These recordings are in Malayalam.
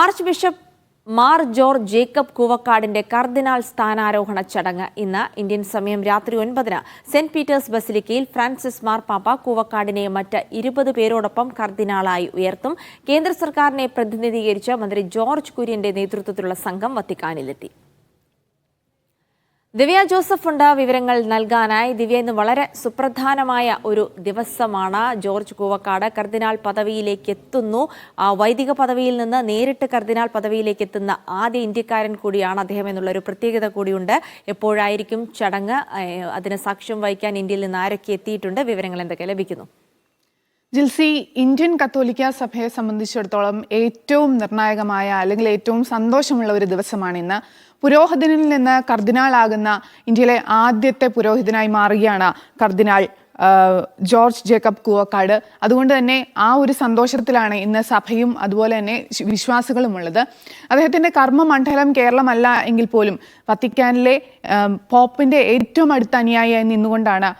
Arch bishop Mar George Jacob കൂവക്കാടിന്റെ കർദിനാൾ സ്ഥാനാരോഹണ ചടങ്ങ് ഇന്ന് ഇന്ത്യൻ സമയം രാത്രി ഒൻപതിന് സെന്റ് പീറ്റേഴ്സ് ബസിലിക്കയിൽ ഫ്രാൻസിസ് മാർപ്പാപ്പ കൂവക്കാടിനെ മറ്റ് ഇരുപത് പേരോടൊപ്പം കർദിനാളായി ഉയർത്തും. കേന്ദ്ര സർക്കാരിനെ പ്രതിനിധീകരിച്ച് മന്ത്രി ജോർജ് കുര്യന്റെ നേതൃത്വത്തിലുള്ള സംഘം വത്തിക്കാനിലെത്തി. ദിവ്യ ജോസഫ് ഉണ്ട്. വിവരങ്ങൾ നൽകാനായി ദിവ്യ ഇന്ന് വളരെ സുപ്രധാനമായ ഒരു ദിവസമാണ്. ജോർജ് കൂവക്കാട് കർദിനാൾ പദവിയിലേക്ക് എത്തുന്നു. വൈദിക പദവിയിൽ നിന്ന് നേരിട്ട് കർദിനാൾ പദവിയിലേക്ക് എത്തുന്ന ആദ്യ ഇന്ത്യക്കാരൻ കൂടിയാണ് അദ്ദേഹം എന്നുള്ള ഒരു പ്രത്യേകത കൂടിയുണ്ട്. എപ്പോഴായിരിക്കും ചടങ്ങ്? അതിന് സാക്ഷ്യം വഹിക്കാൻ ഇന്ത്യയിൽ നിന്ന് ആരൊക്കെ എത്തിയിട്ടുണ്ട്? വിവരങ്ങൾ എന്തൊക്കെ ലഭിക്കുന്നു? ജിൽസി ഇന്ത്യൻ കത്തോലിക്ക സഭയെ സംബന്ധിച്ചിടത്തോളം ഏറ്റവും നിർണായകമായ അല്ലെങ്കിൽ ഏറ്റവും സന്തോഷമുള്ള ഒരു ദിവസമാണ് ഇന്ന്. പുരോഹിതനിൽ നിന്ന് കർദിനാളാകുന്ന ഇന്ത്യയിലെ ആദ്യത്തെ പുരോഹിതനായി മാറുകയാണ് കർദിനാൾ ജോർജ് ജേക്കബ് കുവക്കാട്. അതുകൊണ്ട് തന്നെ ആ ഒരു സന്തോഷത്തിലാണ് ഇന്ന് സഭയും അതുപോലെ തന്നെ വിശ്വാസികളും ഉള്ളത്. അദ്ദേഹത്തിന്റെ കർമ്മമണ്ഡലം കേരളമല്ല എങ്കിൽ പോലും വത്തിക്കാനിലെ പോപ്പിന്റെ ഏറ്റവും അടുത്ത അനുയായിയായി നിന്നുകൊണ്ടാണ്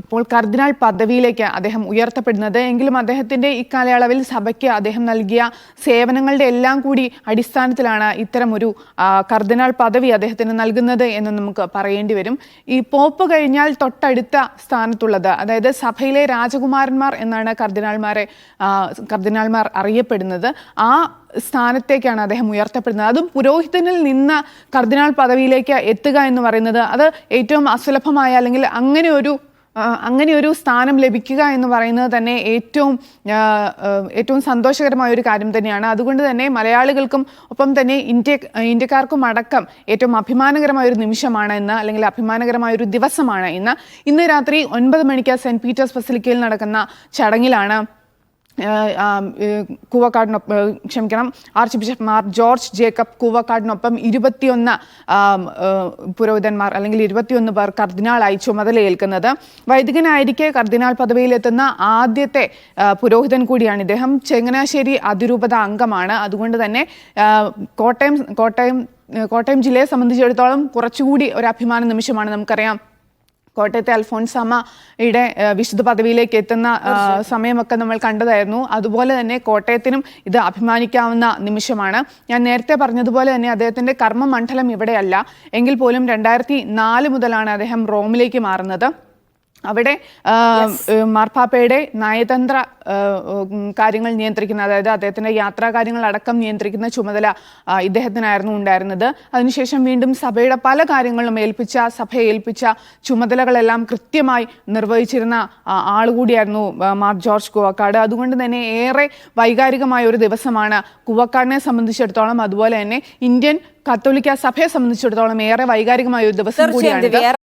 ഇപ്പോൾ കർദിനാൾ പദവിയിലേക്ക് അദ്ദേഹം ഉയർത്തപ്പെടുന്നത്. എങ്കിലും അദ്ദേഹത്തിന്റെ ഇക്കാലയളവിൽ സഭയ്ക്ക് അദ്ദേഹം നൽകിയ സേവനങ്ങളുടെ എല്ലാം കൂടി അടിസ്ഥാനത്തിലാണ് ഇത്തരമൊരു കർദിനാൾ പദവി അദ്ദേഹത്തിന് നൽകുന്നത് എന്ന് നമുക്ക് പറയേണ്ടി വരും. ഈ പോപ്പ് കഴിഞ്ഞാൽ തൊട്ടടുത്ത സ്ഥാനത്തുള്ളത് അതായത് സഭയിലെ രാജകുമാരന്മാർ എന്നാണ് കർദിനാൾമാരെ കർദിനാൾമാർ അറിയപ്പെടുന്നത്. ആ സ്ഥാനത്തേക്കാണ് അദ്ദേഹം ഉയർത്തപ്പെടുന്നത്. അതും പുരോഹിതനിൽ നിന്ന് കർദിനാൾ പദവിയിലേക്ക് എത്തുക എന്ന് പറയുന്നത് അത് ഏറ്റവും അസുലഭമായ അല്ലെങ്കിൽ അങ്ങനെ ഒരു അങ്ങനെ ഒരു സ്ഥാനം ലഭിക്കുക എന്ന് പറയുന്നത് തന്നെ ഏറ്റവും ഏറ്റവും സന്തോഷകരമായ ഒരു കാര്യം തന്നെയാണ്. അതുകൊണ്ട് തന്നെ മലയാളികൾക്കും ഒപ്പം തന്നെ ഇന്ത്യ ഇന്ത്യക്കാർക്കും അടക്കം ഏറ്റവും അഭിമാനകരമായ ഒരു നിമിഷമാണ് ഇന്ന് അല്ലെങ്കിൽ അഭിമാനകരമായ ഒരു ദിവസമാണ് ഇന്ന്. ഇന്ന് രാത്രി ഒൻപത് മണിക്ക് സെന്റ് പീറ്റേഴ്സ് ബസിലിക്കയിൽ നടക്കുന്ന ചടങ്ങിലാണ് കൂവക്കാടിനൊപ്പം ക്ഷമിക്കണം archbishop Mar George Jacob കൂവക്കാടിനൊപ്പം ഇരുപത്തിയൊന്ന് പുരോഹിതന്മാർ അല്ലെങ്കിൽ ഇരുപത്തിയൊന്ന് പേർ കർദിനാളായി ചുമതലയേൽക്കുന്നത് വൈദികനായിരിക്കെ കർദിനാൾ പദവിയിലെത്തുന്ന ആദ്യത്തെ പുരോഹിതൻ കൂടിയാണ് ഇദ്ദേഹം. ചെങ്ങനാശ്ശേരി അതിരൂപത അംഗമാണ്. അതുകൊണ്ട് തന്നെ കോട്ടയം കോട്ടയം കോട്ടയം ജില്ലയെ സംബന്ധിച്ചിടത്തോളം കുറച്ചുകൂടി ഒരു അഭിമാന നിമിഷമാണ് നമുക്കറിയാം. കോട്ടയത്തെ അൽഫോൺസ് അമ്മയുടെ വിശുദ്ധ പദവിയിലേക്ക് എത്തുന്ന സമയമൊക്കെ നമ്മൾ കണ്ടതായിരുന്നു. അതുപോലെ തന്നെ കോട്ടയത്തിനും ഇത് അഭിമാനിക്കാവുന്ന നിമിഷമാണ്. ഞാൻ നേരത്തെ പറഞ്ഞതുപോലെ തന്നെ അദ്ദേഹത്തിന്റെ കർമ്മമണ്ഡലം ഇവിടെയല്ല. എങ്കിൽ പോലും രണ്ടായിരത്തി നാല് മുതലാണ് അദ്ദേഹം റോമിലേക്ക് മാറുന്നത്. അവിടെ മാർപ്പാപ്പയുടെ നയതന്ത്ര കാര്യങ്ങൾ നിയന്ത്രിക്കുന്ന അതായത് അദ്ദേഹത്തിന്റെ യാത്രാ കാര്യങ്ങൾ അടക്കം നിയന്ത്രിക്കുന്ന ചുമതല ഇദ്ദേഹത്തിനായിരുന്നു ഉണ്ടായിരുന്നത്. അതിനുശേഷം വീണ്ടും സഭയുടെ പല കാര്യങ്ങളും ഏൽപ്പിച്ച സഭ ഏൽപ്പിച്ച ചുമതലകളെല്ലാം കൃത്യമായി നിർവഹിച്ചിരുന്ന ആൾ കൂടിയായിരുന്നു മാർ ജോർജ് കുവക്കാട്. അതുകൊണ്ട് തന്നെ ഏറെ വൈകാരികമായ ഒരു ദിവസമാണ് കുവക്കാടിനെ സംബന്ധിച്ചിടത്തോളം. അതുപോലെ തന്നെ ഇന്ത്യൻ കത്തോലിക്ക സഭയെ സംബന്ധിച്ചിടത്തോളം ഏറെ വൈകാരികമായ ഒരു ദിവസം കൂടിയാണ്